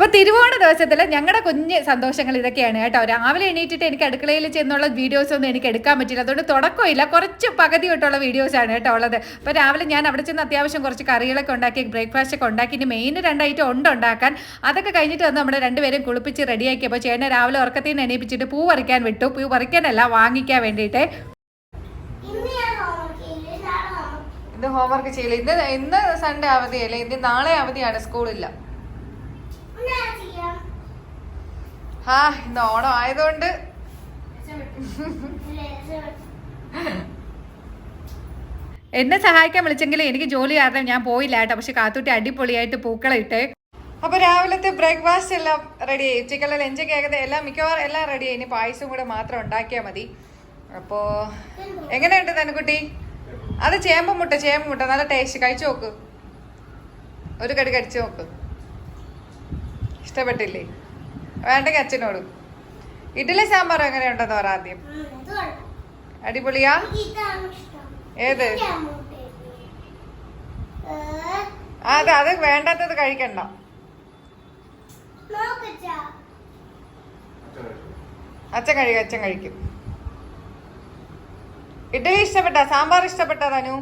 അപ്പോൾ തിരുവോണ ദിവസത്തിൽ ഞങ്ങളുടെ കുഞ്ഞ് സന്തോഷങ്ങൾ ഇതൊക്കെയാണ് കേട്ടോ. രാവിലെ എണീറ്റിട്ട് എനിക്ക് അടുക്കളയിൽ ചെന്നുള്ള വീഡിയോസ് ഒന്നും എനിക്ക് എടുക്കാൻ പറ്റില്ല. അതുകൊണ്ട് തുടക്കമില്ല. കുറച്ച് പകുതി തൊട്ടുള്ള ആണ് കേട്ടോ ഉള്ളത്. അപ്പോൾ രാവിലെ ഞാൻ അവിടെ ചെന്ന് അത്യാവശ്യം കുറച്ച് കറികളൊക്കെ ഉണ്ടാക്കി ബ്രേക്ക്ഫാസ്റ്റ് ഒക്കെ ഉണ്ടാക്കി ഇനി മെയിൻ രണ്ട് ഐറ്റം ഉണ്ട് ഉണ്ടാക്കാൻ. അതൊക്കെ കഴിഞ്ഞിട്ട് വന്ന് നമ്മുടെ രണ്ടുപേരും കുളിപ്പിച്ച് റെഡിയാക്കിയപ്പോൾ ചേട്ടനെ രാവിലെ ഉറക്കത്തിൽ നിന്ന് എണീപ്പിച്ചിട്ട് പൂ പറിക്കാൻ വിട്ടു. പൂ പറിക്കാനല്ല വാങ്ങിക്കാൻ വേണ്ടിയിട്ട്. ഇന്ന് ഹോംവർക്ക് ചെയ്യില്ല ഇന്ന് ഇന്ന് സൺഡേ അവധിയല്ലേ? ഇന്ന് നാളെ അവധിയാണ് സ്കൂളില്ല ഞാൻ ചെയ്യാം ആ ഇന്ന് ഓണം ആയതുകൊണ്ട്. എന്നെ സഹായിക്കാൻ വിളിച്ചെങ്കിലും എനിക്ക് ജോലി കാരണം ഞാൻ പോയില്ല കേട്ടോ. പക്ഷെ കാത്തൂട്ടി അടിപൊളിയായിട്ട് പൂക്കള ഇട്ടേ അപ്പൊ രാവിലത്തെ ബ്രേക്ക്ഫാസ്റ്റ് എല്ലാം റെഡി ആയി. ഉച്ചക്കുള്ള ലഞ്ചൊക്കെ ഏകദേശം എല്ലാം മിക്കവാറും എല്ലാം റെഡി ആയി. ഇനി പായസം കൂടെ മാത്രം ഉണ്ടാക്കിയാൽ മതി. അപ്പോ എങ്ങനെയുണ്ട് തനുക്കുട്ടി അത് ചേമ്പ് മുട്ട ചേമ്പ് മുട്ട. നല്ല ടേസ്റ്റ് കഴിച്ചു നോക്ക്. ഒരു കടി കടിച്ചു നോക്ക്. ഇഷ്ടപ്പെട്ടില്ലേ? വേണ്ടെങ്കിൽ അച്ഛനോടും. ഇഡ്ഡലി സാമ്പാർ എങ്ങനെയുണ്ടെന്ന് പറ ആദ്യം. അടിപൊളിയാ? ഏത്? അതെ അത് വേണ്ടാത്തത് കഴിക്കണ്ട. അച്ഛൻ കഴിക്കും അച്ഛൻ കഴിക്കും. ഇഡ്ഡലി ഇഷ്ടപ്പെട്ട? സാമ്പാർ ഇഷ്ടപ്പെട്ട തനു?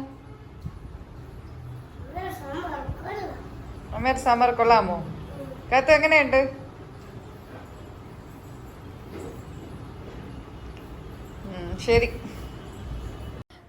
അമ്മ സാമ്പാർ കൊള്ളാമോ? കത്ത് എങ്ങനെയുണ്ട്? ശരി.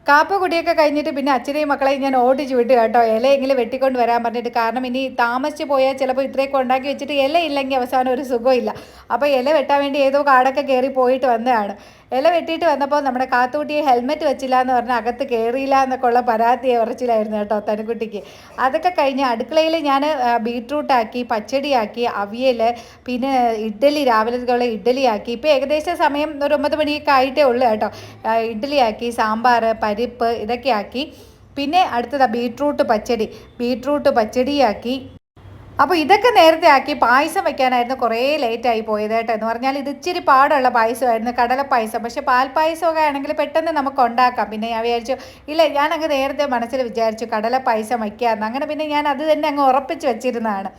കാപ്പ കുടിയൊക്കെ കഴിഞ്ഞിട്ട് പിന്നെ അച്ഛനെയും മക്കളെയും ഞാൻ ഓടിച്ചു വിട്ടു കേട്ടോ. ഇലയെങ്കിലും വെട്ടിക്കൊണ്ട് വരാൻ പറഞ്ഞിട്ട് കാരണം ഇനി താമസിച്ച് പോയാൽ ചിലപ്പോൾ ഇത്രയൊക്കെ ഉണ്ടാക്കി വെച്ചിട്ട് ഇല ഇല്ലെങ്കിൽ അവസാനം ഒരു സുഖമില്ല അപ്പോൾ ഇല വെട്ടാൻ വേണ്ടി ഏതോ കാടൊക്കെ കയറി പോയിട്ട് വന്നതാണ്. ഇല വെട്ടിയിട്ട് വന്നപ്പോൾ നമ്മുടെ കാത്തുകുട്ടിയെ ഹെൽമെറ്റ് വെച്ചില്ല എന്ന് പറഞ്ഞാൽ അകത്ത് കയറിയില്ല എന്നൊക്കെ ഉള്ള പരാതി ഉറച്ചിലായിരുന്നു കേട്ടോ തനുക്കുട്ടിക്ക് അതൊക്കെ കഴിഞ്ഞ് അടുക്കളയിൽ ഞാൻ ബീട്രൂട്ടാക്കി പച്ചടിയാക്കി അവിയൽ പിന്നെ ഇഡ്ഡലി രാവിലത്തേക്കുള്ള ഇഡ്ഡലിയാക്കി. ഇപ്പോൾ ഏകദേശം സമയം ഒരു ഒമ്പത് മണിയൊക്കെ ആയിട്ടേ ഉള്ളൂ കേട്ടോ. ഇഡ്ഡലിയാക്കി സാമ്പാർ പരിപ്പ് ഇതൊക്കെ ആക്കി. പിന്നെ അടുത്തത് ബീട്രൂട്ട് പച്ചടി. ബീട്രൂട്ട് പച്ചടിയാക്കി. അപ്പോൾ ഇതൊക്കെ നേരത്തെ ആക്കി പായസം വെക്കാനായിരുന്നു കുറേ ലേറ്റായി പോയത് കേട്ടോ എന്ന് പറഞ്ഞാൽ ഇത് ഇച്ചിരി പാടുള്ള പായസമായിരുന്നു കടല പായസം പക്ഷേ പാൽ പായസമൊക്കെ ആണെങ്കിൽ പെട്ടെന്ന് നമുക്ക് ഉണ്ടാക്കാം. പിന്നെ ഞാൻ വിചാരിച്ചു ഇല്ല ഞാൻ അങ്ങ് നേരത്തെ മനസ്സിൽ വിചാരിച്ചു കടല പായസം വയ്ക്കാമെന്ന്. അങ്ങനെ പിന്നെ ഞാൻ അത് തന്നെ അങ്ങ് ഉറപ്പിച്ച് വെച്ചിരുന്നതാണ്.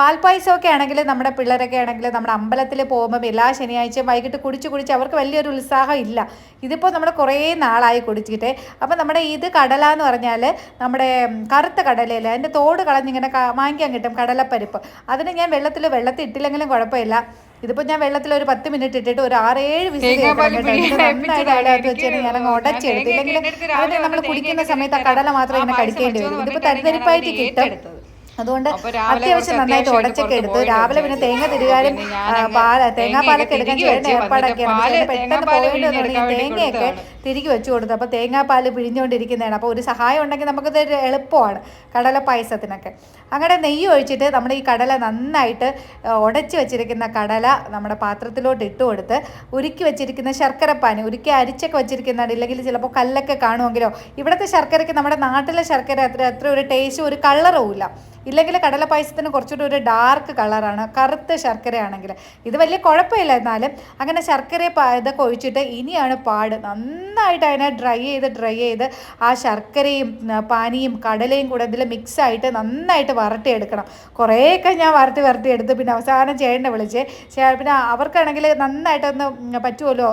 പാൽപ്പായസമൊക്കെ ആണെങ്കിൽ നമ്മുടെ പിള്ളേരൊക്കെ ആണെങ്കിൽ നമ്മുടെ അമ്പലത്തിൽ പോകുമ്പോൾ എല്ലാ ശനിയാഴ്ചയും വൈകിട്ട് കുടിച്ച് കുടിച്ച് അവർക്ക് വലിയൊരു ഉത്സാഹം ഇല്ല. ഇതിപ്പോൾ നമ്മൾ കുറേ നാളായി കുടിച്ചിട്ട്. അപ്പോൾ നമ്മുടെ ഇത് കടല എന്ന് പറഞ്ഞാൽ നമ്മുടെ കറുത്ത കടലയില്ല അതിന്റെ തോട് കളഞ്ഞിങ്ങനെ വാങ്ങിക്കാൻ കിട്ടും കടലപ്പരിപ്പ്. അതിന് ഞാൻ വെള്ളത്തിൽ വെള്ളത്തിൽ ഇട്ടില്ലെങ്കിലും കുഴപ്പമില്ല. ഇതിപ്പോൾ ഞാൻ വെള്ളത്തിൽ ഒരു പത്ത് മിനിറ്റ് ഇട്ടിട്ട് ഒരു ആറേഴ് വിസിൽ തേങ്ങാപ്പാൽ കേൾക്കണം കേട്ടോ. എന്നിട്ട് പിഴിയാൻ നന്നായിട്ട് അതിനകത്ത് വെച്ച് ഞാൻ അങ്ങ് ഉടച്ചെടുത്ത് ഇല്ലെങ്കിൽ തേങ്ങയൊക്കെ എടുത്ത് രാവിലെ അതിന് നമ്മൾ കുടിക്കുന്ന സമയത്ത് ആ കടല മാത്രം ഇങ്ങനെ കടിക്കേണ്ടി വരും. ഇതിപ്പോൾ തരിതരിപ്പായിട്ട് കിട്ടും. അതുകൊണ്ട് അത്യാവശ്യം നന്നായിട്ട് ഉടച്ചൊക്കെ എടുത്ത് രാവിലെ പിന്നെ തേങ്ങ തിരികാലും പാല തേങ്ങാപ്പാലൊക്കെ എടുക്കാൻ ചേട്ടൻ ഏർപ്പാടൊക്കെയാണ്. പെട്ടെന്ന് പോയിട്ട് തേങ്ങയൊക്കെ. തിരികെ വെച്ച് കൊടുത്തു. അപ്പോൾ തേങ്ങാപ്പാൽ പിഴിഞ്ഞുകൊണ്ടിരിക്കുന്നതാണ്. അപ്പോൾ ഒരു സഹായം ഉണ്ടെങ്കിൽ നമുക്കത് എളുപ്പമാണ് കടല പായസത്തിനൊക്കെ. അങ്ങനെ നെയ്യ് ഒഴിച്ചിട്ട് നമ്മൾ ഈ കടല നന്നായിട്ട് ഉടച്ച് വെച്ചിരിക്കുന്ന കടല നമ്മുടെ പാത്രത്തിലോട്ട് ഇട്ട് കൊടുത്ത് ഉരുക്കി വെച്ചിരിക്കുന്ന ശർക്കരപ്പാനി ഉരുക്കി അരിച്ചൊക്കെ വെച്ചിരിക്കുന്നതാണ്. ഇല്ലെങ്കിൽ ചിലപ്പോൾ കല്ലൊക്കെ കാണുമെങ്കിലോ. ഇവിടുത്തെ ശർക്കരയ്ക്ക് നമ്മുടെ നാട്ടിലെ ശർക്കര അത്ര അത്ര ഒരു ടേസ്റ്റ് ഒരു കളറും ഇല്ല. ഇല്ലെങ്കിൽ കടല പായസത്തിന് കുറച്ചുകൂടി ഒരു ഡാർക്ക് കളറാണ് കറുത്ത ശർക്കരയാണെങ്കിൽ. ഇത് വലിയ കുഴപ്പമില്ല എന്നാലും അങ്ങനെ ശർക്കര ഇതൊക്കെ ഒഴിച്ചിട്ട് ഇനിയാണ് പാട്. നന്നായിട്ട് അതിനെ ഡ്രൈ ചെയ്ത് ഡ്രൈ ചെയ്ത് ആ ശർക്കരയും പാനിയും കടലയും കൂടെ ഇതിൽ മിക്സായിട്ട് നന്നായിട്ട് വരട്ടിയെടുക്കണം. കുറേയൊക്കെ ഞാൻ വരട്ടി വരട്ടി എടുത്ത് പിന്നെ അവസാനം ചേട്ടനെ വിളിച്ച് ചേ പിന്നെ അവർക്കാണെങ്കിൽ നന്നായിട്ടൊന്ന് പറ്റുമല്ലോ?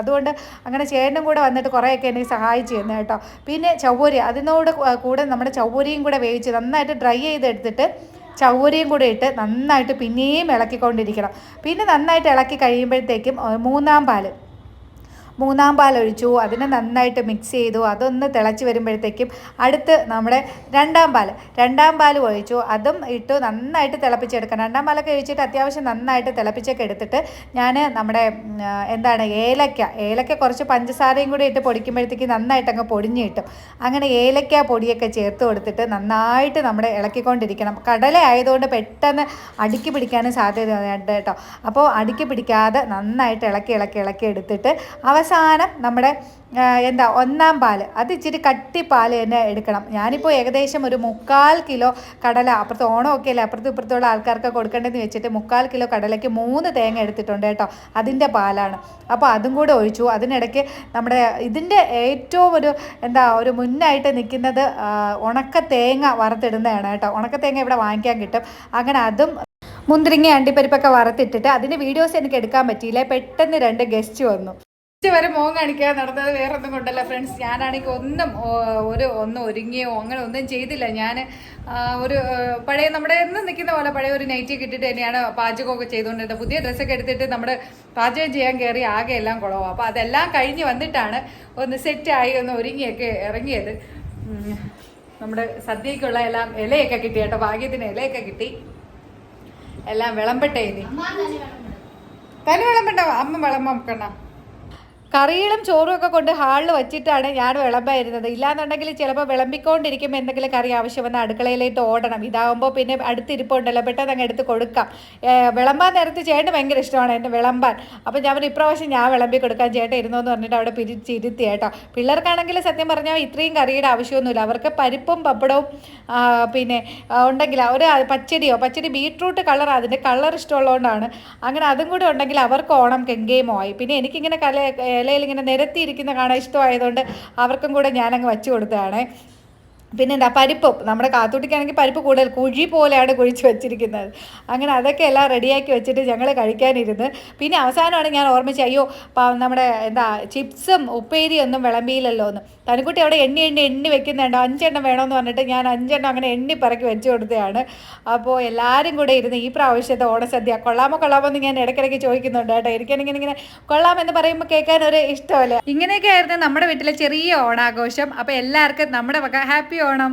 അതുകൊണ്ട് അങ്ങനെ ചേട്ടനും കൂടെ വന്നിട്ട് കുറേയൊക്കെ എനിക്ക് സഹായിച്ചു കേട്ടോ. പിന്നെ ചവ്വരി അതിനോട് കൂടെ നമ്മുടെ ചവ്വരിയും കൂടെ വേവിച്ച് നന്നായിട്ട് ഡ്രൈ ചെയ്തെടുത്തിട്ട് ചവ്വരിയും കൂടെ ഇട്ട് നന്നായിട്ട് പിന്നെയും ഇളക്കിക്കൊണ്ടിരിക്കണം. പിന്നെ നന്നായിട്ട് ഇളക്കി കഴിയുമ്പോഴത്തേക്കും മൂന്നാം പാൽ. മൂന്നാം പാൽ ഒഴിച്ചു അതിനെ നന്നായിട്ട് മിക്സ് ചെയ്തു അതൊന്ന് തിളച്ച് വരുമ്പോഴത്തേക്കും അടുത്ത് നമ്മുടെ രണ്ടാം പാൽ. രണ്ടാം പാൽ ഒഴിച്ചു അതും ഇട്ട് നന്നായിട്ട് തിളപ്പിച്ചെടുക്കണം. രണ്ടാം പാലൊക്കെ ഒഴിച്ചിട്ട് അത്യാവശ്യം നന്നായിട്ട് തിളപ്പിച്ചൊക്കെ എടുത്തിട്ട് ഞാൻ നമ്മുടെ എന്താണ് ഏലക്ക ഏലക്ക കുറച്ച് പഞ്ചസാരയും കൂടി ഇട്ട് പൊടിക്കുമ്പോഴത്തേക്ക് നന്നായിട്ട് അങ്ങ് പൊടിഞ്ഞ് കിട്ടും. അങ്ങനെ ഏലക്ക പൊടിയൊക്കെ ചേർത്ത് കൊടുത്തിട്ട് നന്നായിട്ട് നമ്മുടെ ഇളക്കിക്കൊണ്ടിരിക്കണം. കടല ആയതുകൊണ്ട് പെട്ടെന്ന് അടുക്കി പിടിക്കാനും സാധ്യതയുണ്ട് കേട്ടോ. അപ്പോൾ അടുക്കി പിടിക്കാതെ നന്നായിട്ട് ഇളക്കി ഇളക്കി ഇളക്കി എടുത്തിട്ട് അവസാനം നമ്മുടെ എന്താ ഒന്നാം പാൽ. അത് ഇച്ചിരി കട്ടി പാൽ തന്നെ എടുക്കണം. ഞാനിപ്പോൾ ഏകദേശം ഒരു മുക്കാൽ കിലോ കടല അപ്പുറത്ത് ഓണമൊക്കെ അല്ലേ അപ്പുറത്ത് ഇപ്പുറത്തുള്ള ആൾക്കാർക്ക് കൊടുക്കേണ്ടതെന്ന് വെച്ചിട്ട് മുക്കാൽ കിലോ കടലയ്ക്ക് മൂന്ന് തേങ്ങ എടുത്തിട്ടുണ്ട് കേട്ടോ. അതിന്റെ പാലാണ്. അപ്പോൾ അതും കൂടെ ഒഴിച്ചു. അതിനിടയ്ക്ക് നമ്മുടെ ഇതിന്റെ ഏറ്റവും ഒരു എന്താ ഒരു മുന്നായിട്ട് നിൽക്കുന്നത് ഉണക്ക തേങ്ങ വറുത്തിടുന്നതാണ് കേട്ടോ. ഉണക്ക തേങ്ങ ഇവിടെ വാങ്ങിക്കാൻ കിട്ടും. അങ്ങനെ അതും മുന്തിരിങ്ങ അണ്ടിപ്പരിപ്പൊക്കെ വറുത്തിട്ടിട്ട് അതിന്റെ വീഡിയോസ് എനിക്ക് എടുക്കാൻ പറ്റിയില്ല. പെട്ടെന്ന് രണ്ട് ഗസ്റ്റ് വന്നു. വരെ മോൻ കാണിക്കാൻ നടന്നത് വേറെ ഒന്നും കൊണ്ടല്ല ഫ്രണ്ട്സ് ഞാനാണെങ്കിൽ ഒന്നും ഒരു ഒന്നും ഒരുങ്ങിയോ അങ്ങനെ ഒന്നും ചെയ്തില്ല. ഞാൻ ഒരു പഴയ നമ്മുടെ എന്നും നിൽക്കുന്ന പോലെ പഴയ ഒരു നൈറ്റി കിട്ടിയിട്ട് തന്നെയാണ് പാചകമൊക്കെ ചെയ്തുകൊണ്ടിരുന്നത്. പുതിയ ഡ്രസ്സൊക്കെ എടുത്തിട്ട് നമ്മുടെ പാചകം ചെയ്യാൻ കയറി ആകെ എല്ലാം കുളവും. അപ്പോൾ അതെല്ലാം കഴിഞ്ഞ് വന്നിട്ടാണ് ഒന്ന് സെറ്റായി ഒന്ന് ഒരുങ്ങിയൊക്കെ ഇറങ്ങിയത്. നമ്മുടെ സദ്യക്കുള്ള എല്ലാം ഇലയൊക്കെ കിട്ടി കേട്ടോ. ഭാഗ്യത്തിന് ഇലയൊക്കെ കിട്ടി. എല്ലാം വിളമ്പട്ടെ ഇനി. തനി വിളമ്പണ്ട. അമ്മ വിളമ്പക്കണ്ണ കറികളും ചോറും ഒക്കെ കൊണ്ട് ഹാളിൽ വെച്ചിട്ടാണ് ഞാൻ വിളമ്പായിരുന്നത്. ഇല്ലാന്നുണ്ടെങ്കിൽ ചിലപ്പോൾ വിളമ്പിക്കൊണ്ടിരിക്കുമ്പോൾ എന്തെങ്കിലും കറി ആവശ്യം വന്നാൽ അടുക്കളയിലേക്ക് ഓടണം. ഇതാകുമ്പോൾ പിന്നെ അടുത്തിരിപ്പുണ്ടല്ലോ പെട്ടെന്ന് അങ്ങ് എടുത്ത് കൊടുക്കാം. വിളമ്പാൻ നേരത്ത് ചേട്ടൻ ഭയങ്കര ഇഷ്ടമാണ് എന്റെ വിളമ്പാൻ. അപ്പോൾ ഞാൻ ഇപ്രാവശ്യം ഞാൻ വിളമ്പി കൊടുക്കാൻ ചേട്ടൻ ഇരുന്നു എന്ന് പറഞ്ഞിട്ട് അവിടെ പിരിച്ചിരുത്തി കേട്ടോ. പിള്ളേർക്കാണെങ്കിൽ സത്യം പറഞ്ഞാൽ ഇത്രയും കറിയുടെ ആവശ്യമൊന്നുമില്ല. അവർക്ക് പരിപ്പും പപ്പടവും പിന്നെ ഉണ്ടെങ്കിൽ ഒരു പച്ചടിയോ പച്ചടി ബീട്രൂട്ട് കളർ അതിന്റെ കളർ ഇഷ്ടമുള്ളതുകൊണ്ടാണ്. അങ്ങനെ അതും കൂടെ ഉണ്ടെങ്കിൽ അവർക്ക് ഓണം കെങ്കേമോ ആയി പിന്നെ എനിക്കിങ്ങനെ കല ഇലയിൽ ഇങ്ങനെ നിരത്തിയിരിക്കുന്ന കാണാൻ ഇഷ്ടമായതുകൊണ്ട് അവർക്കും കൂടെ ഞാനങ്ങ് വച്ചു കൊടുത്തതാണ്. പിന്നെ എന്താ പരിപ്പും. നമ്മുടെ കാത്തൂട്ടിക്കാണെങ്കിൽ പരിപ്പ് കൂടുതൽ കുഴി പോലെയാണ് കുഴിച്ച് വെച്ചിരിക്കുന്നത്. അങ്ങനെ അതൊക്കെ എല്ലാം റെഡിയാക്കി വെച്ചിട്ട് ഞങ്ങൾ കഴിക്കാനിരുന്ന്. പിന്നെ അവസാനമാണ് ഞാൻ ഓർമ്മിച്ച് അയ്യോ നമ്മുടെ എന്താ ചിപ്സും ഉപ്പേരിയൊന്നും വിളമ്പിയില്ലല്ലോ എന്ന് തനിക്കുട്ടി അവിടെ എണ്ണി എണ്ണി എണ്ണി വെക്കുന്നുണ്ടോ. അഞ്ചെണ്ണം വേണമെന്ന് പറഞ്ഞിട്ട് ഞാൻ അഞ്ചെണ്ണം അങ്ങനെ എണ്ണി പറക്കി വെച്ച് കൊടുത്തതാണ്. അപ്പോൾ എല്ലാവരും കൂടെ ഇരുന്ന് ഈ പ്രാവശ്യത്തെ ഓണസദ്യ കൊള്ളാമോ കൊള്ളാമോ എന്ന് ഞാൻ ഇടയ്ക്കിടയ്ക്ക് ചോദിക്കുന്നുണ്ട് കേട്ടോ. എനിക്കാണെങ്കിൽ ഇങ്ങനെ കൊള്ളാമെന്ന് പറയുമ്പോൾ കേൾക്കാൻ ഒരു ഇഷ്ടമല്ലേ. ഇങ്ങനെയൊക്കെ ആയിരുന്നു നമ്മുടെ വീട്ടിലെ ചെറിയ ഓണാഘോഷം. അപ്പോൾ എല്ലാവർക്കും നമ്മുടെ വക ഓണം.